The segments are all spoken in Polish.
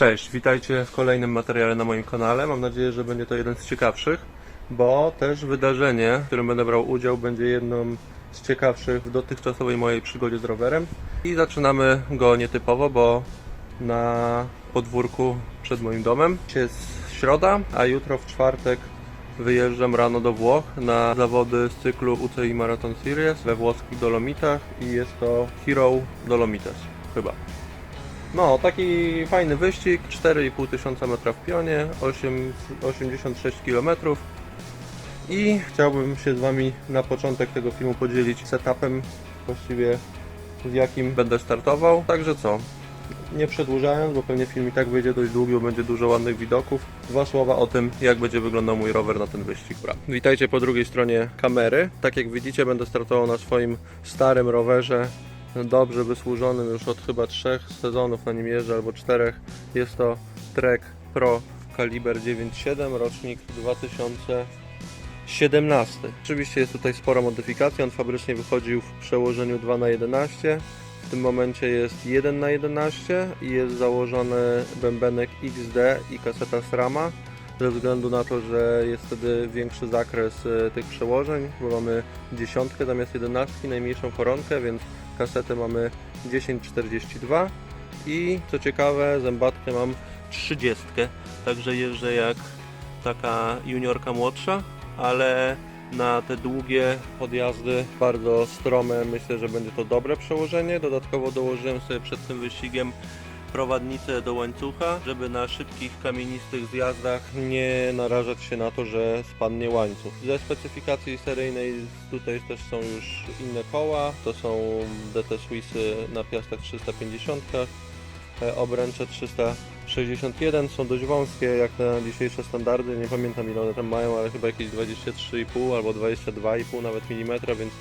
Cześć, witajcie w kolejnym materiale na moim kanale. Mam nadzieję, że będzie to jeden z ciekawszych, bo też wydarzenie, w którym będę brał udział, będzie jedną z ciekawszych w dotychczasowej mojej przygodzie z rowerem. I zaczynamy go nietypowo, bo na podwórku przed moim domem. Jest środa, a jutro w czwartek wyjeżdżam rano do Włoch na zawody z cyklu UCI Marathon Series we włoskich Dolomitach i jest to Hero Dolomites chyba. No, taki fajny wyścig, 4,5 tysiąca metra w pionie, 8, 86 km i chciałbym się z Wami na początek tego filmu podzielić setupem właściwie z jakim będę startował. Także co, nie przedłużając, bo pewnie film i tak wyjdzie dość długi, bo będzie dużo ładnych widoków. Dwa słowa o tym, jak będzie wyglądał mój rower na ten wyścig. Dobra. Witajcie po drugiej stronie kamery. Tak jak widzicie, będę startował na swoim starym rowerze, dobrze wysłużonym już od chyba trzech sezonów na nim jeżdżę, albo czterech. Jest to Trek Pro kaliber 9.7, rocznik 2017. Oczywiście jest tutaj spora modyfikacja, on fabrycznie wychodził w przełożeniu 2 na 11 w tym momencie jest 1 na 11 i jest założony bębenek XD i kaseta SRAMA ze względu na to, że jest wtedy większy zakres e, tych przełożeń, bo mamy dziesiątkę zamiast 11, najmniejszą koronkę, więc kasetę mamy 1042 i co ciekawe zębatkę mam 30, także jeżdżę jak taka juniorka młodsza, ale na te długie podjazdy, bardzo strome, myślę, że będzie to dobre przełożenie. Dodatkowo dołożyłem sobie przed tym wyścigiem prowadnicę do łańcucha, żeby na szybkich, kamienistych zjazdach nie narażać się na to, że spadnie łańcuch. Ze specyfikacji seryjnej tutaj też są już inne koła, to są DT Swissy na piastach 350, e, obręcze 361 są dość wąskie jak na dzisiejsze standardy, nie pamiętam ile one tam mają, ale chyba jakieś 23,5 albo 22,5 nawet milimetra, więc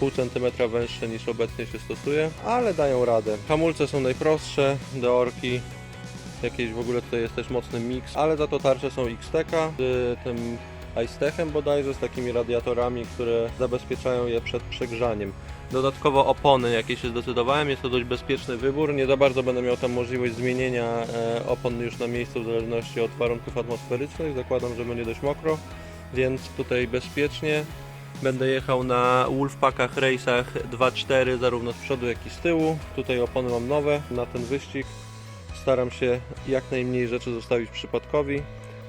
pół centymetra węższe niż obecnie się stosuje, ale dają radę. Hamulce są najprostsze, deorki, jakieś w ogóle tutaj jest też mocny mix, ale za to tarcze są XTK z tym iStechem bodajże, z takimi radiatorami, które zabezpieczają je przed przegrzaniem. Dodatkowo opony, jakie się zdecydowałem, jest to dość bezpieczny wybór. Nie za bardzo będę miał tam możliwość zmienienia e, opon już na miejscu w zależności od warunków atmosferycznych. Zakładam, że będzie dość mokro, więc tutaj bezpiecznie. Będę jechał na Wolfpackach Race'ach 2.4 zarówno z przodu jak i z tyłu. Tutaj opony mam nowe na ten wyścig. Staram się jak najmniej rzeczy zostawić przypadkowi.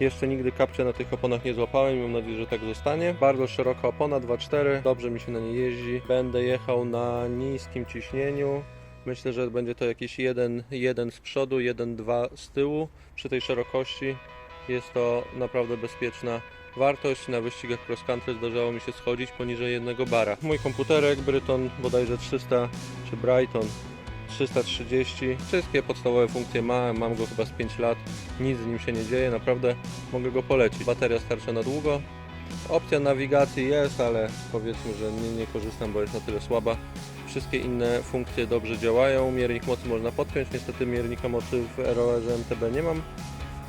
Jeszcze nigdy kapcia na tych oponach nie złapałem i mam nadzieję, że tak zostanie. Bardzo szeroka opona 2.4, dobrze mi się na niej jeździ. Będę jechał na niskim ciśnieniu. Myślę, że będzie to jakieś 1,1 z przodu, 1,2 z tyłu. Przy tej szerokości jest to naprawdę bezpieczna wartość. Na wyścigach cross country zdarzało mi się schodzić poniżej jednego bara. Mój komputerek Bryton bodajże 300 czy Brighton 330. Wszystkie podstawowe funkcje ma, mam go chyba z 5 lat. Nic z nim się nie dzieje, naprawdę mogę go polecić. Bateria starcza na długo. Opcja nawigacji jest, ale powiedzmy, że nie, nie korzystam, bo jest na tyle słaba. Wszystkie inne funkcje dobrze działają. Miernik mocy można podpiąć. Niestety miernika mocy w ROR MTB nie mam,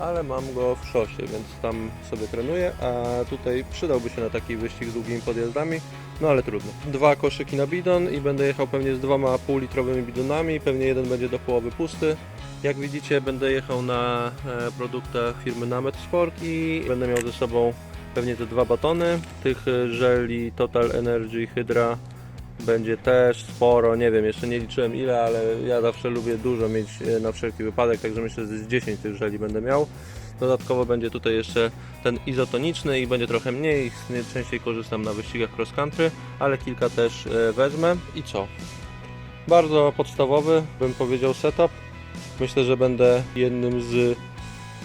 ale mam go w szosie, więc tam sobie trenuję. A tutaj przydałby się na taki wyścig z długimi podjazdami. No ale trudno. Dwa koszyki na bidon i będę jechał pewnie z dwoma półlitrowymi bidonami. Pewnie jeden będzie do połowy pusty. Jak widzicie, będę jechał na e, produktach firmy Namet Sport i będę miał ze sobą pewnie te dwa batony. Tych e, żeli Total Energy Hydra będzie też sporo. Nie wiem, jeszcze nie liczyłem ile, ale ja zawsze lubię dużo mieć e, na wszelki wypadek, także myślę, że z 10 tych żeli będę miał. Dodatkowo będzie tutaj jeszcze ten izotoniczny i będzie trochę mniej, częściej korzystam na wyścigach cross country, ale kilka też e, wezmę. I co? Bardzo podstawowy, bym powiedział, setup. Myślę, że będę jednym z,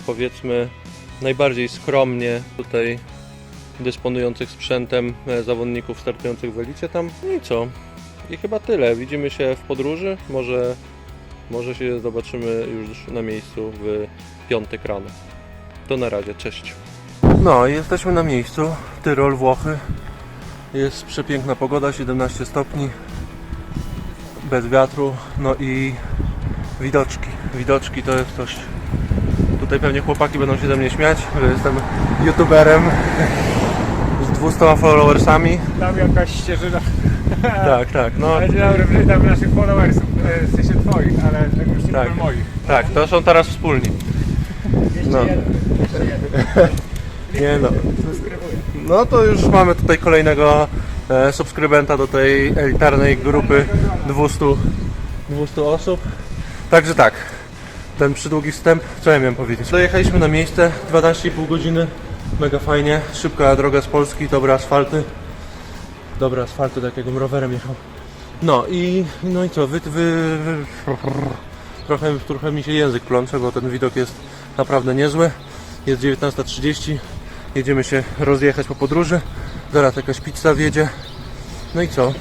powiedzmy, najbardziej skromnie tutaj dysponujących sprzętem e, zawodników startujących w elicie tam. No i co? I chyba tyle. Widzimy się w podróży. Może, może się zobaczymy już na miejscu w piątek rano. To na razie, cześć. No, jesteśmy na miejscu. Tyrol, Włochy. Jest przepiękna pogoda, 17 stopni. Bez wiatru. No i widoczki. Widoczki to jest coś. Tutaj pewnie chłopaki będą się ze mnie śmiać, że jestem youtuberem 200 followersami. Tam jakaś ścieżyna. Tak, tak, no Ale dzień dobry, witam naszych followersów. E, W sensie twoich, ale tak już nie Tak. moich. tak, to są teraz wspólni. No. Nie no. No to już mamy tutaj kolejnego e, subskrybenta do tej elitarnej grupy 200, 200 osób. Także tak, ten przydługi wstęp, co ja miałem powiedzieć? Dojechaliśmy na miejsce, 12,5 godziny, mega fajnie, szybka droga z Polski, dobre asfalty. Dobre asfalty, tak jakbym rowerem jechał. No i, no i co, wy, wy, wy, trochę, trochę mi się język plącze, bo ten widok jest naprawdę niezły. Jest 19.30, jedziemy się rozjechać po podróży. Zaraz jakaś pizza wjedzie. No i co?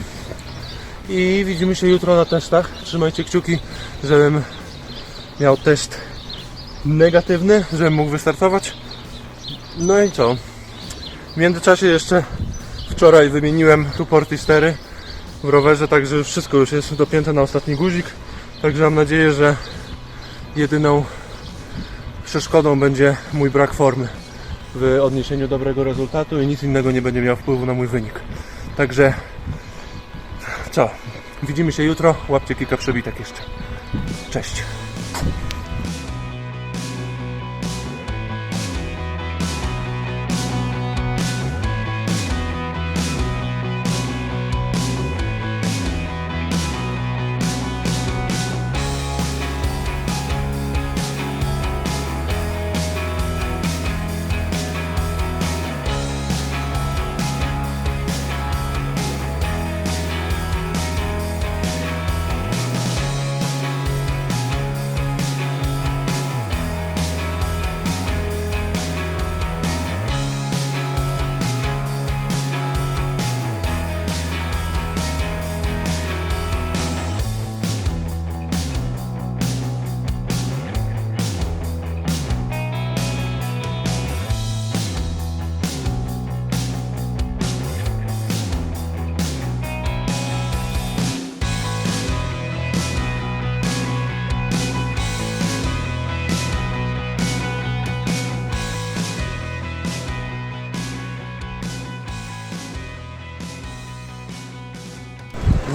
I widzimy się jutro na testach. Trzymajcie kciuki, żebym miał test negatywny, żebym mógł wystartować. No i co? W międzyczasie jeszcze wczoraj wymieniłem tu portistery w rowerze, także wszystko już jest dopięte na ostatni guzik. Także mam nadzieję, że jedyną przeszkodą będzie mój brak formy w odniesieniu dobrego rezultatu i nic innego nie będzie miało wpływu na mój wynik. Także co? Widzimy się jutro. Łapcie kilka przebitek jeszcze. Cześć.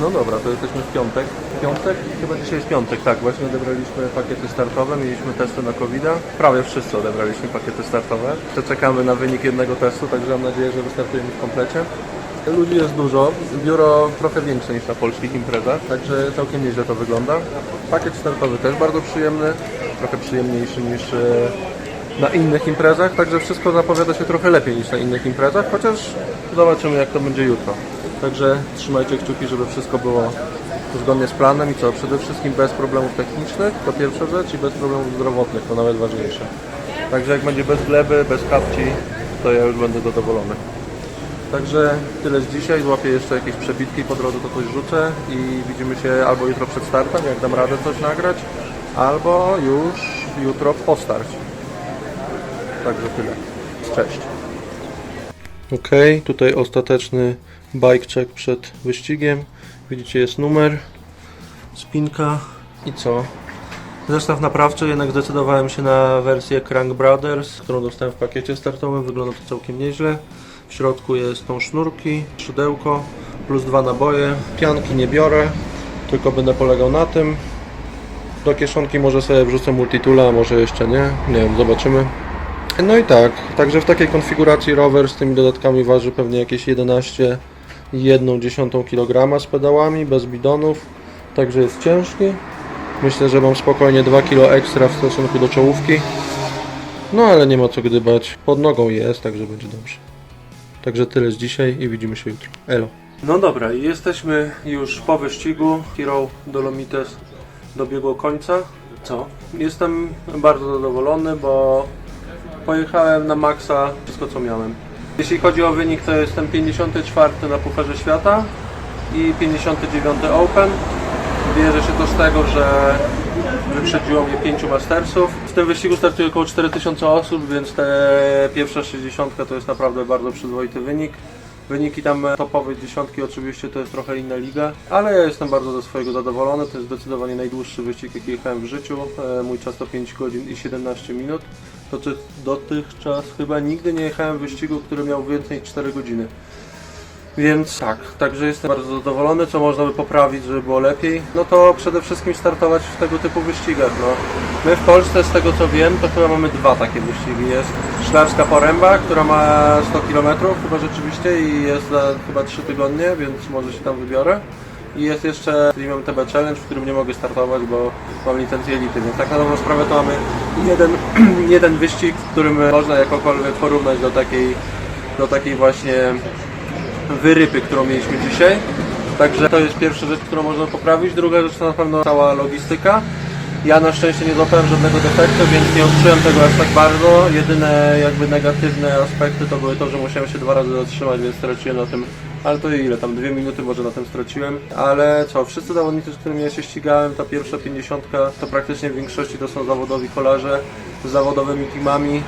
No dobra, to jesteśmy w piątek. Piątek? Chyba dzisiaj jest piątek, tak. Właśnie odebraliśmy pakiety startowe, mieliśmy testy na covid -a. Prawie wszyscy odebraliśmy pakiety startowe. Jeszcze czekamy na wynik jednego testu, także mam nadzieję, że wystartujemy w komplecie. Ludzi jest dużo, biuro trochę większe niż na polskich imprezach, także całkiem nieźle to wygląda. Pakiet startowy też bardzo przyjemny, trochę przyjemniejszy niż e, na innych imprezach, także wszystko zapowiada się trochę lepiej niż na innych imprezach, chociaż zobaczymy jak to będzie jutro. Także trzymajcie kciuki, żeby wszystko było zgodnie z planem i co, przede wszystkim bez problemów technicznych, to pierwsza rzecz i bez problemów zdrowotnych, to nawet ważniejsze. Także jak będzie bez gleby, bez kapci, to ja już będę zadowolony. Także tyle z dzisiaj, złapię jeszcze jakieś przebitki, po drodze to coś rzucę i widzimy się albo jutro przed startem, jak dam radę coś nagrać, albo już jutro po starcie. Także tyle. Cześć. Ok, tutaj ostateczny bike check przed wyścigiem. Widzicie, jest numer, spinka i co? Zestaw naprawczy, jednak zdecydowałem się na wersję Crank Brothers, którą dostałem w pakiecie startowym. Wygląda to całkiem nieźle. W środku jest tą sznurki, szydełko, plus dwa naboje. Pianki nie biorę, tylko będę polegał na tym. Do kieszonki może sobie wrzucę multitula, może jeszcze nie. Nie wiem, zobaczymy. No i tak, także w takiej konfiguracji rower z tymi dodatkami waży pewnie jakieś 11 i 1,1 kg z pedałami, bez bidonów, także jest ciężki. Myślę, że mam spokojnie 2 kg ekstra w stosunku do czołówki. No ale nie ma co gdybać, pod nogą jest, także będzie dobrze. Także tyle z dzisiaj i widzimy się jutro. Elo. No dobra, i jesteśmy już po wyścigu. Hero Dolomites dobiegło końca. Co? Jestem bardzo zadowolony, bo pojechałem na maksa wszystko co miałem. Jeśli chodzi o wynik, to jestem 54 na Pucharze Świata i 59 Open. Bierze się to z tego, że wyprzedziło mnie 5 Mastersów. W tym wyścigu startuje około 4000 osób, więc te pierwsza 60 to jest naprawdę bardzo przyzwoity wynik. Wyniki tam topowej dziesiątki oczywiście to jest trochę inna liga, ale ja jestem bardzo ze swojego zadowolony. To jest zdecydowanie najdłuższy wyścig jaki jechałem w życiu. E, Mój czas to 5 godzin i 17 minut. To ty- dotychczas chyba nigdy nie jechałem w wyścigu, który miał więcej niż 4 godziny. Więc tak, także jestem bardzo zadowolony, co można by poprawić, żeby było lepiej. No to przede wszystkim startować w tego typu wyścigach. No. My w Polsce, z tego co wiem, to chyba mamy dwa takie wyścigi. Jest Szklarska Poręba, która ma 100 km chyba rzeczywiście i jest za chyba 3 tygodnie, więc może się tam wybiorę. I jest jeszcze Premium TB Challenge, w którym nie mogę startować, bo mam licencję elity, więc tak na dobrą sprawę to mamy jeden, jeden wyścig, w którym można jakokolwiek porównać do takiej, do takiej właśnie wyrypy, którą mieliśmy dzisiaj. Także to jest pierwsza rzecz, którą można poprawić. Druga rzecz to na pewno cała logistyka. Ja na szczęście nie złapałem żadnego defektu, więc nie odczułem tego aż tak bardzo. Jedyne jakby negatywne aspekty to były to, że musiałem się dwa razy zatrzymać, więc straciłem na tym, ale to ile tam, dwie minuty może na tym straciłem. Ale co, wszyscy zawodnicy, z którymi ja się ścigałem, ta pierwsza pięćdziesiątka, to praktycznie w większości to są zawodowi kolarze z zawodowymi teamami.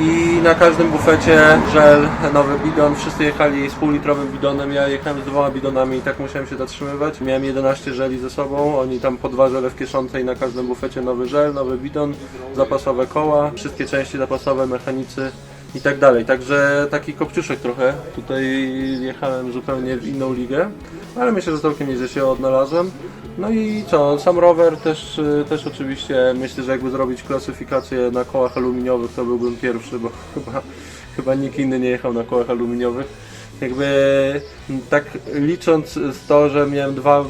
I na każdym bufecie żel, nowy bidon, wszyscy jechali z półlitrowym bidonem, ja jechałem z dwoma bidonami i tak musiałem się zatrzymywać. Miałem 11 żeli ze sobą, oni tam po dwa żele w kieszonce i na każdym bufecie nowy żel, nowy bidon, zapasowe koła, wszystkie części zapasowe, mechanicy i tak dalej. Także taki kopciuszek trochę, tutaj jechałem zupełnie w inną ligę, ale myślę, że całkiem nieźle się odnalazłem. No i co, sam rower też, y, też oczywiście myślę, że jakby zrobić klasyfikację na kołach aluminiowych, to byłbym pierwszy, bo chyba, chyba nikt inny nie jechał na kołach aluminiowych. Jakby tak licząc z to, że miałem dwa,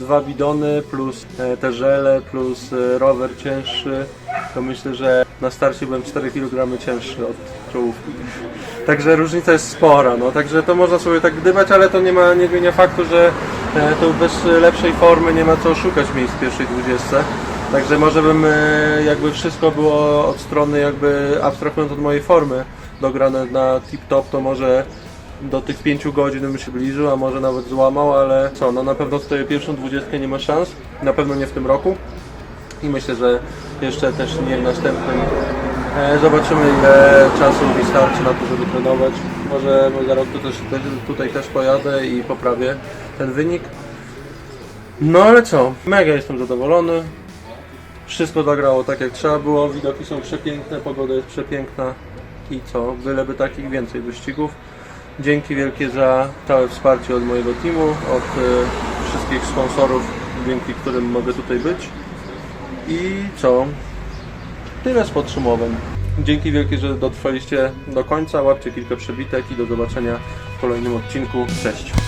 dwa bidony plus e, te żele plus e, rower cięższy, to myślę, że na starcie byłem 4 kg cięższy od czołówki. Także różnica jest spora, no także to można sobie tak gdybać, ale to nie ma nie zmienia faktu, że e, to bez lepszej formy nie ma co szukać miejsc w pierwszej dwudziestce. Także może bym jakby wszystko było od strony jakby abstrahując od mojej formy dograne na tip-top, to może do tych 5 godzin bym się bliżył, a może nawet złamał, ale co, no na pewno tutaj pierwszą dwudziestkę nie ma szans, na pewno nie w tym roku i myślę, że jeszcze też nie w następnym. E, Zobaczymy ile czasu mi na to, żeby trenować. Może za rok to też, też, tutaj też pojadę i poprawię ten wynik. No ale co, mega jestem zadowolony. Wszystko zagrało tak jak trzeba było, widoki są przepiękne, pogoda jest przepiękna i co, byleby takich więcej wyścigów. Dzięki wielkie za całe wsparcie od mojego teamu, od e, wszystkich sponsorów, dzięki którym mogę tutaj być. I co? Tyle z podsumowań. Dzięki wielkie, że dotrwaliście do końca. Łapcie kilka przebitek i do zobaczenia w kolejnym odcinku. Cześć!